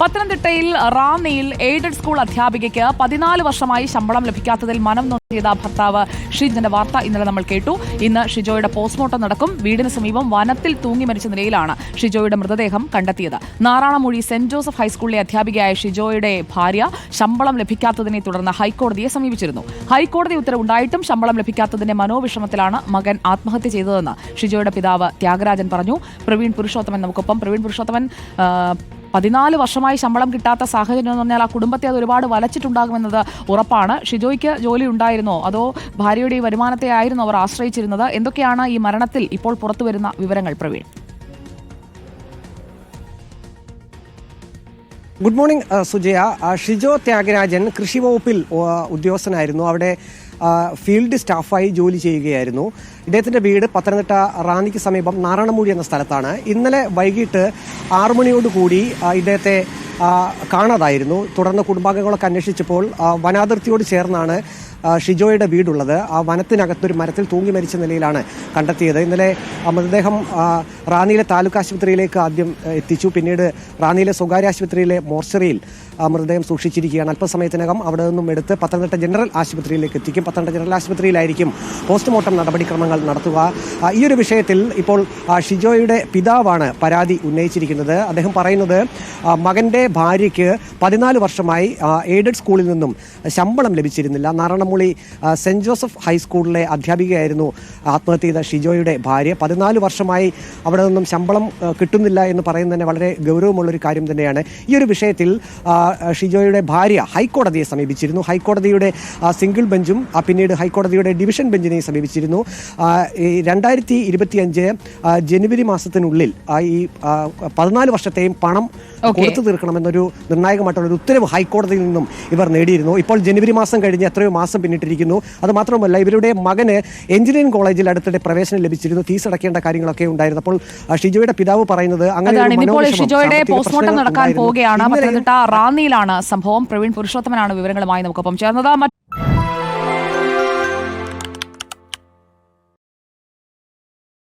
പത്തനംതിട്ടയിൽ റാന്നിയിൽ aided school അധ്യാപികയ്ക്ക് പതിനാല് വർഷമായി ശമ്പളം ലഭിക്കാത്തതിൽ മനം നൊന്തിയത് ഭർത്താവ് ഷിജിന്റെ വാർത്ത ഇന്നലെ നമ്മൾ കേട്ടു. ഇന്ന് ഷിജോയുടെ പോസ്റ്റ്മോർട്ടം നടക്കും. വീടിന് സമീപം വനത്തിൽ തൂങ്ങി മരിച്ച നിലയിലാണ് ഷിജോയുടെ മൃതദേഹം കണ്ടെത്തിയത്. നാറാണമൂഴി സെന്റ് ജോസഫ് ഹൈസ്കൂളിലെ അധ്യാപികയായ ഷിജോയുടെ ഭാര്യ ശമ്പളം ലഭിക്കാത്തതിനെ തുടർന്ന് ഹൈക്കോടതിയെ സമീപിച്ചിരുന്നു. ഹൈക്കോടതി ഉത്തരവുണ്ടായിട്ടും ശമ്പളം ലഭിക്കാത്തതിന്റെ മനോവിഷമത്തിലാണ് മകൻ ആത്മഹത്യ ചെയ്തതെന്ന് ഷിജോയുടെ പിതാവ് ത്യാഗരാജൻ പറഞ്ഞു. പ്രവീൺ പുരുഷോത്തമൻ നമുക്കൊപ്പം. പ്രവീൺ പുരുഷോത്തമൻ പതിനാല് വർഷമായി ശമ്പളം കിട്ടാത്ത സാഹചര്യം എന്ന് പറഞ്ഞാൽ ആ കുടുംബത്തെ അത് ഒരുപാട് വലച്ചിട്ടുണ്ടാകുമെന്നത് ഉറപ്പാണ്. ഷിജോയ്ക്ക് ജോലി ഉണ്ടായിരുന്നോ? അതോ ഭാര്യയുടെ ഈ വരുമാനത്തെ ആയിരുന്നു അവർ ആശ്രയിച്ചിരുന്നത്? എന്തൊക്കെയാണ് ഈ മരണത്തിൽ ഇപ്പോൾ പുറത്തുവരുന്ന വിവരങ്ങൾ Praveen? Good morning Sujaya. Shijo Thyagarajan കൃഷി വകുപ്പിൽ ഉദ്യോഗസ്ഥനായിരുന്നു. അവിടെ ഫീൽഡ് സ്റ്റാഫായി ജോലി ചെയ്യുകയായിരുന്നു. ഇദ്ദേഹത്തിന്റെ വീട് പത്തനംതിട്ട റാന്നിക്ക് സമീപം നാരായണമൂഴി എന്ന സ്ഥലത്താണ്. ഇന്നലെ വൈകിട്ട് ആറു മണിയോട് കൂടി ഇദ്ദേഹത്തെ കാണാതായിരുന്നു. തുടർന്ന് കുടുംബാംഗങ്ങളൊക്കെ അന്വേഷിച്ചപ്പോൾ വനാതിർത്തിയോട് ചേർന്നാണ് ഷിജോയുടെ വീടുള്ളത്. ആ വനത്തിനകത്തൊരു മരത്തിൽ തൂങ്ങി മരിച്ച നിലയിലാണ് കണ്ടെത്തിയത്. ഇന്നലെ മൃതദേഹം റാന്നിയിലെ താലൂക്ക് ആശുപത്രിയിലേക്ക് ആദ്യം എത്തിച്ചു. പിന്നീട് റാന്നിയിലെ സ്വകാര്യ ആശുപത്രിയിലെ മോർച്ചറിയിൽ മൃതദേഹം സൂക്ഷിച്ചിരിക്കുകയാണ്. അല്പസമയത്തിനകം അവിടെ നിന്നും എടുത്ത് പത്തനംതിട്ട ജനറൽ ആശുപത്രിയിലേക്ക് എത്തിക്കും. പത്തനംതിട്ട ജനറൽ ആശുപത്രിയിലായിരിക്കും പോസ്റ്റ്മോർട്ടം നടപടിക്രമങ്ങൾ നടത്തുക. ഈ ഒരു വിഷയത്തിൽ ഇപ്പോൾ ഷിജോയുടെ പിതാവാണ് പരാതി ഉന്നയിച്ചിരിക്കുന്നത്. അദ്ദേഹം പറയുന്നത് മകന്റെ ഭാര്യയ്ക്ക് പതിനാല് വർഷമായി എയ്ഡഡ് സ്കൂളിൽ നിന്നും ശമ്പളം ലഭിച്ചിരുന്നില്ല. നാരായണമുളി ആ, സെന്റ് ജോസഫ് ഹൈസ്കൂളിലെ അധ്യാപികയായിരുന്നു ആത്മഹത്യ ചെയ്ത ഷിജോയുടെ ഭാര്യ. പതിനാല് വർഷമായി അവിടെ നിന്നും ശമ്പളം കിട്ടുന്നില്ല എന്ന് പറയുന്നത് തന്നെ വളരെ ഗൗരവമുള്ളൊരു കാര്യം തന്നെയാണ്. ഈ ഒരു വിഷയത്തിൽ ഷിജോയുടെ ഭാര്യ ഹൈക്കോടതിയെ സമീപിച്ചിരുന്നു. ഹൈക്കോടതിയുടെ സിംഗിൾ ബെഞ്ചും പിന്നീട് ഹൈക്കോടതിയുടെ ഡിവിഷൻ ബെഞ്ചിനെയും സമീപിച്ചിരുന്നു. രണ്ടായിരത്തി ഇരുപത്തിയഞ്ച് ജനുവരി മാസത്തിനുള്ളിൽ ഈ പതിനാല് വർഷത്തെയും പണം കൊടുത്തു തീർക്കണമെന്നൊരു നിർണായകമായിട്ടുള്ള ഒരു ഉത്തരവ് ഹൈക്കോടതിയിൽ നിന്നും ഇവർ നേടിയിരുന്നു. ഇപ്പോൾ ജനുവരി മാസം കഴിഞ്ഞ് എത്രയോ മാസം പിന്നിട്ടിരിക്കുന്നു. അത് മാത്രമല്ല ഇവരുടെ മകന് എഞ്ചിനീയറിംഗ് കോളേജിൽ അടുത്തിടെ പ്രവേശനം ലഭിച്ചിരുന്നു. ഫീസ് അടക്കേണ്ട കാര്യങ്ങളൊക്കെ ഉണ്ടായിരുന്നു. അപ്പോൾ ഷിജോയുടെ പിതാവ് പറയുന്നത് അങ്ങനെ ഷിജോയുടെ പോസ്റ്റ്മോർട്ടം നടക്കാൻ പോവുകയാണ്. ഇന്നലെയും പത്തനംതിട്ട റാന്നിയിലാണ് സംഭവം. പ്രവീൺ പുരുഷോത്തമനാണ് വിവരങ്ങളുമായി നമുക്കൊപ്പം ചേർന്നത്.